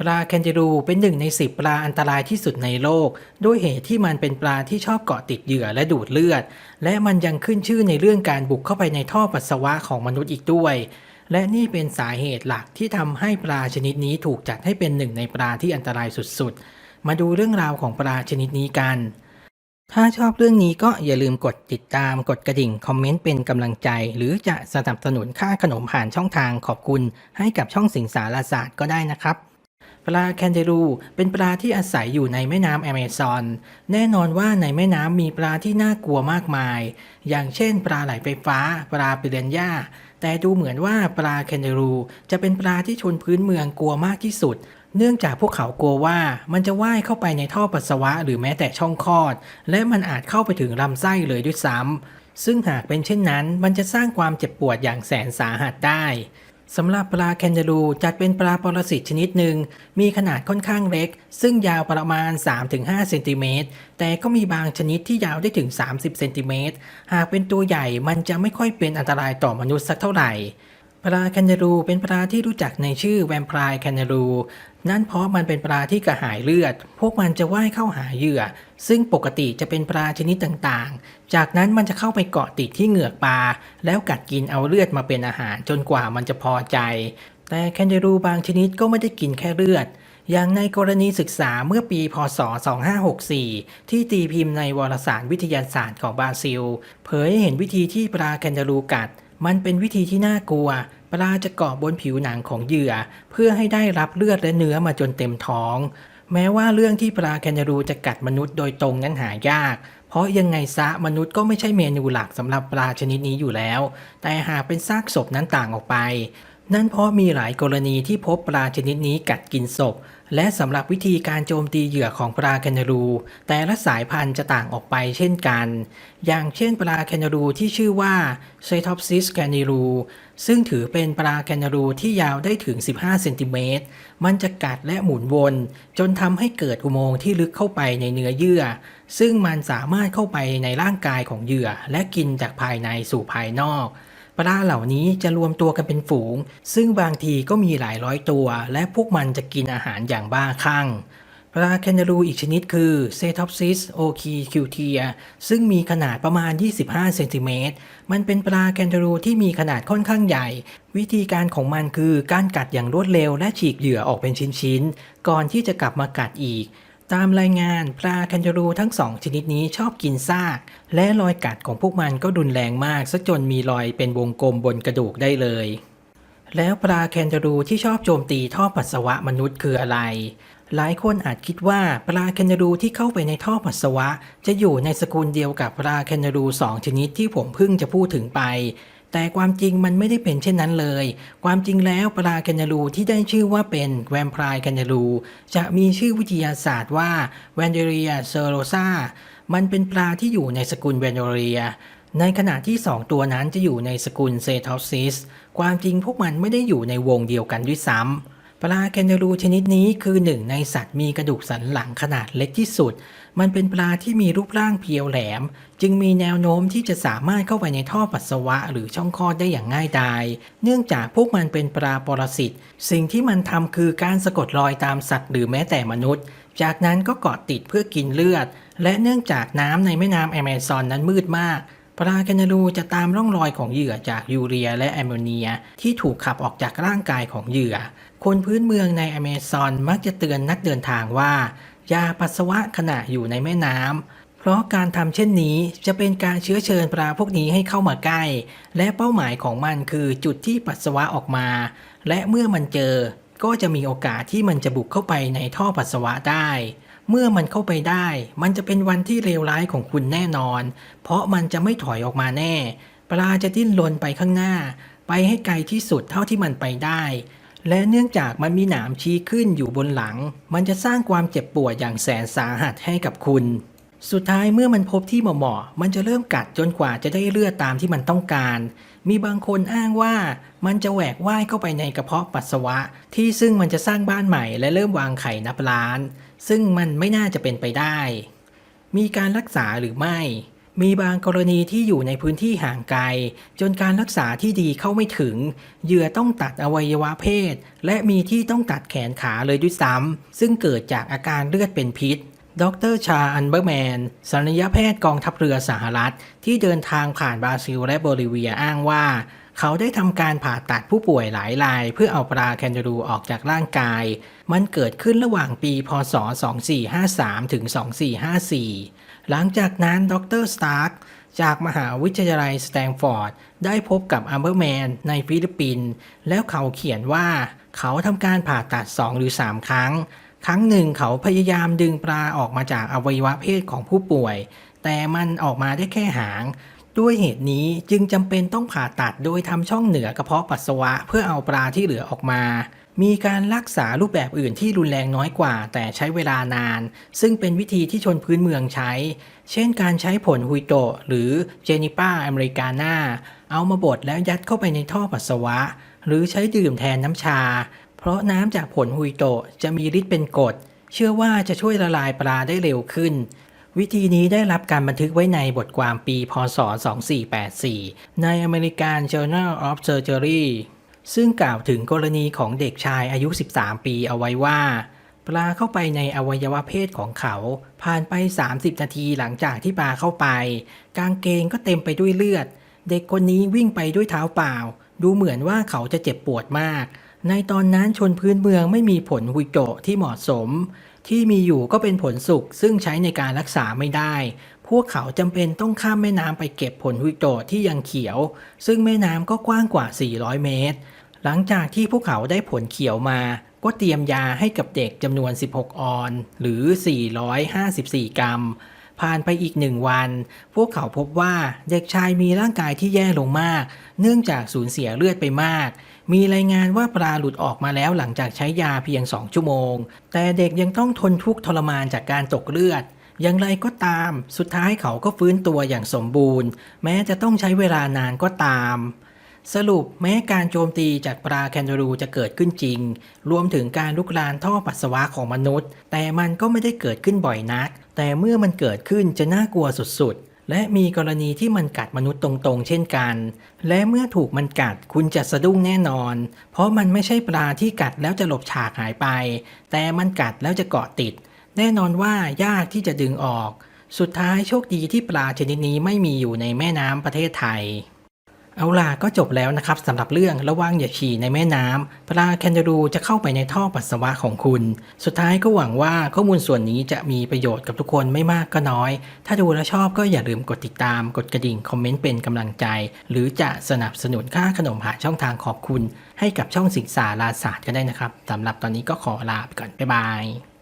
ปลาแคนเจรูเป็นหนึ่งในสิบปลาอันตรายที่สุดในโลก ด้วยเหตุที่มันเป็นปลาที่ชอบเกาะติดเหยื่อและดูดเลือด และมันยังขึ้นชื่อในเรื่องการบุกเข้าไปในท่อปัสสาวะของมนุษย์อีกด้วย และนี่เป็นสาเหตุหลักที่ทำให้ปลาชนิดนี้ถูกจัดให้เป็นหนึ่งในปลาที่อันตรายสุดๆ มาดูเรื่องราวของปลาชนิดนี้กัน ถ้าชอบเรื่องนี้ก็อย่าลืมกดติดตามกดกระดิ่งคอมเมนต์เป็นกำลังใจ หรือจะสนับสนุนค่าขนมผ่านช่องทางขอบคุณ ให้กับช่องสิงสารศาสตร์ก็ได้นะครับ ปลาแคนเดรู เป็นปลาที่อาศัยอยู่ในแม่น้ำแอมซอน แน่นอนว่าในแม่น้ำมีปลาที่น่ากลัวมากมาย อย่างเช่น ปลาไหลไฟฟ้า ปลาปิเรนย่า แต่ดูเหมือนว่าปลาแคนเดรู จะเป็นปลาที่ชนพื้นเมืองกลัวมากที่สุด เนื่องจากพวกเขากลัวว่ามันจะว่ายเข้าไปในท่อปัสสาวะหรือแม้แต่ช่องคลอด และมันอาจเข้าไปถึงลำไส้เลยด้วยซ้ำซึ่งหากเป็นเช่นนั้น มันจะสร้างความเจ็บปวดอย่างแสนสาหัสได้ สำหรับปลาแคนเดรูจัดเป็นปลาปรสิตชนิดหนึ่ง มีขนาดค่อนข้างเล็ก ซึ่งยาวประมาณ 3-5 เซนติเมตร แต่ก็มีบางชนิดที่ยาวได้ถึง 30 เซนติเมตร หากเป็นตัวใหญ่มันจะไม่ค่อยเป็นอันตรายต่อมนุษย์สักเท่าไหร่ ปลาแคนเดรูเป็นปลาที่รู้จักในชื่อแวมไพร์แคนเดรูนั่นเพราะมันเป็นปลาที่กระหายเลือด พวกมันจะว่ายเข้าหาเหยื่อ ซึ่งปกติจะเป็นปลาชนิดต่างๆ จากนั้นมันจะเข้าไปเกาะติดที่เหงือกปลา แล้วกัดกินเอาเลือดมาเป็นอาหารจนกว่ามันจะพอใจ แต่แคนเดรูบางชนิดก็ไม่ได้กินแค่เลือด อย่างในกรณีศึกษาเมื่อปี พศ 2564 ที่ตีพิมพ์ในวารสารวิทยาศาสตร์ของบราซิล เผยให้เห็นวิธีที่ปลาแคนเดรูกัด มันเป็นวิธีที่น่ากลัว ปลาจะเกาะบนผิวหนังของเหยื่อ เพื่อให้ได้รับเลือดและเนื้อมาจนเต็มท้อง แม้ว่าเรื่องที่ปลาแคนารูจะกัดมนุษย์โดยตรงนั้นหายาก เพราะยังไงซะมนุษย์ก็ไม่ใช่เมนูหลักสำหรับปลาชนิดนี้อยู่แล้ว แต่หากเป็นซากศพนั้นต่างออกไป นั่นเพราะมีหลายกรณีที่พบปลาชนิดนี้กัดกินศพ และสำหรับวิธีการโจมตีเหยื่อของปลาแคนเดรู แต่ละสายพันธุ์จะต่างออกไปเช่นกัน อย่างเช่นปลาแคนเดรูที่ชื่อว่า c e t o p s i s c a n i r u ซึ่งถือเป็นปลาแคนเดรูที่ยาวได้ถึง 15 เซนติเมตร มันจะกัดและหมุนวน จนทำให้เกิดอุโมงค์ที่ลึกเข้าไปในเนื้อเยื่อ ซึ่งมันสามารถเข้าไปในร่างกายของเหยื่อ และกินจากภายในสู่ภายนอก ปลาเหล่านี้จะรวมตัวกันเป็นฝูง ซึ่งบางทีก็มีหลายร้อยตัว และพวกมันจะกินอาหารอย่างบ้าคลั่งปลาแคนเดรูอีกชนิดคือ c e t o p s i s o k q t i a ซึ่งมีขนาดประมาณ 25 เซนติเมตร มันเป็นปลาแคนเดรูที่มีขนาดค่อนข้างใหญ่ วิธีการของมันคือการกัดอย่างรวดเร็วและฉีกเหยื่อออกเป็นชิ้นๆ ก่อนที่จะกลับมากัดอีก ตามรายงานปลาแคนเดรูทั้งสองชนิดนี้ชอบกินซาก และรอยกัดของพวกมันก็รุนแรงมากซะจนมีรอยเป็นวงกลมบนกระดูกได้เลย แล้วปลาแคนเดรูที่ชอบโจมตีท่อปัสสาวะมนุษย์คืออะไร หลายคนอาจคิดว่าปลาแคนเดรูที่เข้าไปในท่อปัสสาวะ จะอยู่ในสกุลเดียวกับปลาแคนเดรูสองชนิดที่ผมเพิ่งจะพูดถึงไป แต่ความจริงมันไม่ได้เป็นเช่นนั้นเลย ความจริงแล้วปลาแคนยารูที่ได้ชื่อว่าเป็นแวมไพร์แคนยารูจะมีชื่อวิทยาศาสตร์ว่าแวนเดเรียเซโรซามันเป็นปลาที่อยู่ในสกุลแวนเดเรียในขณะที่ 2 ตัวนั้นจะอยู่ในสกุลเซทอปซิส ความจริงพวกมันไม่ได้อยู่ในวงเดียวกันด้วยซ้ำ ปลาแคนเดรูชนิดนี้คือหนึ่งในสัตว์มีกระดูกสันหลังขนาดเล็กที่สุด มันเป็นปลาที่มีรูปร่างเพียวแหลม จึงมีแนวโน้มที่จะสามารถเข้าไปในท่อปัสสาวะหรือช่องคลอดได้อย่างง่ายดาย เนื่องจากพวกมันเป็นปลาปรสิต สิ่งที่มันทำคือการสะกดรอยตามสัตว์หรือแม้แต่มนุษย์ จากนั้นก็เกาะติดเพื่อกินเลือด และเนื่องจากน้ำในแม่น้ำแอมซอนนั้นมืดมาก ปลาแคนารูจะตามร่องรอยของเหยื่อจากยูเรียและแอมโมเนีย ที่ถูกขับออกจากร่างกายของเหยื่อ คนพื้นเมืองในอเมซอนมักจะเตือนนักเดินทางว่าอย่าปัสสาวะขณะอยู่ในแม่น้ำเพราะการทำเช่นนี้จะเป็นการเชื้อเชิญปลาพวกนี้ให้เข้ามาใกล้ และเป้าหมายของมันคือจุดที่ปัสสาวะออกมา และเมื่อมันเจอ ก็จะมีโอกาสที่มันจะบุกเข้าไปในท่อปัสสาวะได้ เมื่อมันเข้าไปได้ มันจะเป็นวันที่เลวร้ายของคุณแน่นอน เพราะมันจะไม่ถอยออกมาแน่ ปลาจะดิ้นรนไปข้างหน้า ไปให้ไกลที่สุดเท่าที่มันไปได้ และเนื่องจากมันมีหนามชี้ขึ้นอยู่บนหลัง มันจะสร้างความเจ็บปวดอย่างแสนสาหัสให้กับคุณ สุดท้ายเมื่อมันพบที่เหมาะๆมันจะเริ่มกัดจนกว่าจะได้เลือดตามที่มันต้องการ มีบางคนอ้างว่ามันจะแหวกว่ายเข้าไปในกระเพาะปัสสาวะ ที่ซึ่งมันจะสร้างบ้านใหม่และเริ่มวางไข่นับล้าน ซึ่งมันไม่น่าจะเป็นไปได้ มีการรักษาหรือไม่ มีบางกรณีที่อยู่ในพื้นที่ห่างไกล จนการรักษาที่ดีเข้าไม่ถึง เหยื่อต้องตัดอวัยวะเพศ และมีที่ต้องตัดแขนขาเลยด้วยซ้ำซึ่งเกิดจากอาการเลือดเป็นพิษ ดรชาอันเบอร์แมนศัลยแพทย์กองทัพเรือสหรัฐ ที่เดินทางผ่านบราซิลและโบลิเวียอ้างว่า เขาได้ทำการผ่าตัดผู้ป่วยหลายราย เพื่อเอาปลาแคนดูออกจากร่างกาย มันเกิดขึ้นระหว่างปีพศ 2453 ถึง 2454 หลังจากนั้นดรสตาร์กจากมหาวิทยาลัยสแตนฟอร์ด ได้พบกับอัมเบอร์แมนในฟิลิปปินส์แล้วเขาเขียนว่า เขาทำการผ่าตัด 2 หรือ 3 ครั้ง ครั้งหนึ่งเขาพยายามดึงปลาออกมาจากอวัยวะเพศของผู้ป่วย แต่มันออกมาได้แค่หาง ด้วยเหตุนี้จึงจำเป็นต้องผ่าตัดโดยทำช่องเหนือกระเพาะปัสสาวะเพื่อเอาปลาที่เหลือออกมา มีการรักษารูปแบบอื่นที่รุนแรงน้อยกว่า แต่ใช้เวลานาน ซึ่งเป็นวิธีที่ชนพื้นเมืองใช้ เช่นการใช้ผลฮุยโตหรือเจนิป้าอเมริกาน่าเอามาบดแล้วยัดเข้าไปในท่อปัสสาวะ หรือใช้ดื่มแทนน้ำชา ราะน้ำจากผลฮุยโตะจะมีฤทธิ์เป็นกรดเชื่อว่าจะช่วยละลายปลาได้เร็วขึ้น วิธีนี้ได้รับการบันทึกไว้ในบทความปีพศ 2484 ใน American Journal of Surgery ซึ่งกล่าวถึงกรณีของเด็กชายอายุ 13 ปีเอาไว้ว่า ปลาเข้าไปในอวัยวะเพศของเขา ผ่านไป 30 นาทีหลังจากที่ปลาเข้าไป กางเกงก็เต็มไปด้วยเลือด เด็กคนนี้วิ่งไปด้วยเท้าเปล่า ดูเหมือนว่าเขาจะเจ็บปวดมาก ในตอนนั้นชนพื้นเมืองไม่มีผลฮุยโตะที่เหมาะสม ที่มีอยู่ก็เป็นผลสุกซึ่งใช้ในการรักษาไม่ได้ พวกเขาจำเป็นต้องข้ามแม่น้ำไปเก็บผลฮุยโตะที่ยังเขียว ซึ่งแม่น้ำก็กว้างกว่า 400 เมตร หลังจากที่พวกเขาได้ผลเขียวมา ก็เตรียมยาให้กับเด็กจำนวน 16 ออน หรือ 454 กรัมผ่านไปอีกหนึ่งวัน พวกเขาพบว่าเด็กชายมีร่างกายที่แย่ลงมาก เนื่องจากสูญเสียเลือดไปมาก มีรายงานว่าปลาหลุดออกมาแล้วหลังจากใช้ยาเพียง 2 ชั่วโมง แต่เด็กยังต้องทนทุกข์ทรมานจากการตกเลือด อย่างไรก็ตาม สุดท้ายเขาก็ฟื้นตัวอย่างสมบูรณ์ แม้จะต้องใช้เวลานานก็ตาม สรุปแม้การโจมตีจากปลาแคนารูจะเกิดขึ้นจริง รวมถึงการลุกลานท่อปัสสาวะของมนุษย์ แต่มันก็ไม่ได้เกิดขึ้นบ่อยนัก แต่เมื่อมันเกิดขึ้นจะน่ากลัวสุดๆ และมีกรณีที่มันกัดมนุษย์ตรงๆ เช่นกัน และเมื่อถูกมันกัดคุณจะสะดุ้งแน่นอน เพราะมันไม่ใช่ปลาที่กัดแล้วจะหลบฉากหายไป แต่มันกัดแล้วจะเกาะติด แน่นอนว่ายากที่จะดึงออก สุดท้ายโชคดีที่ปลาชนิดนี้ไม่มีอยู่ในแม่น้ำประเทศไทย เอาล่ะก็จบแล้วนะครับสำหรับเรื่องระวังอย่าฉี่ในแม่น้ำปลาแคนดารูจะเข้าไปในท่อปัสสาวะของคุณ สุดท้ายก็หวังว่าข้อมูลส่วนนี้จะมีประโยชน์กับทุกคนไม่มากก็น้อย ถ้าดูแลชอบก็อย่าลืมกดติดตาม กดกระดิ่ง คอมเมนต์เป็นกำลังใจ หรือจะสนับสนุนค่าขนมผ่านช่องทางขอบคุณ ให้กับช่องสิงสาราศาสตร์ก็ได้นะครับสำหรับตอนนี้ก็ขอลาไปก่อนบ๊ายบาย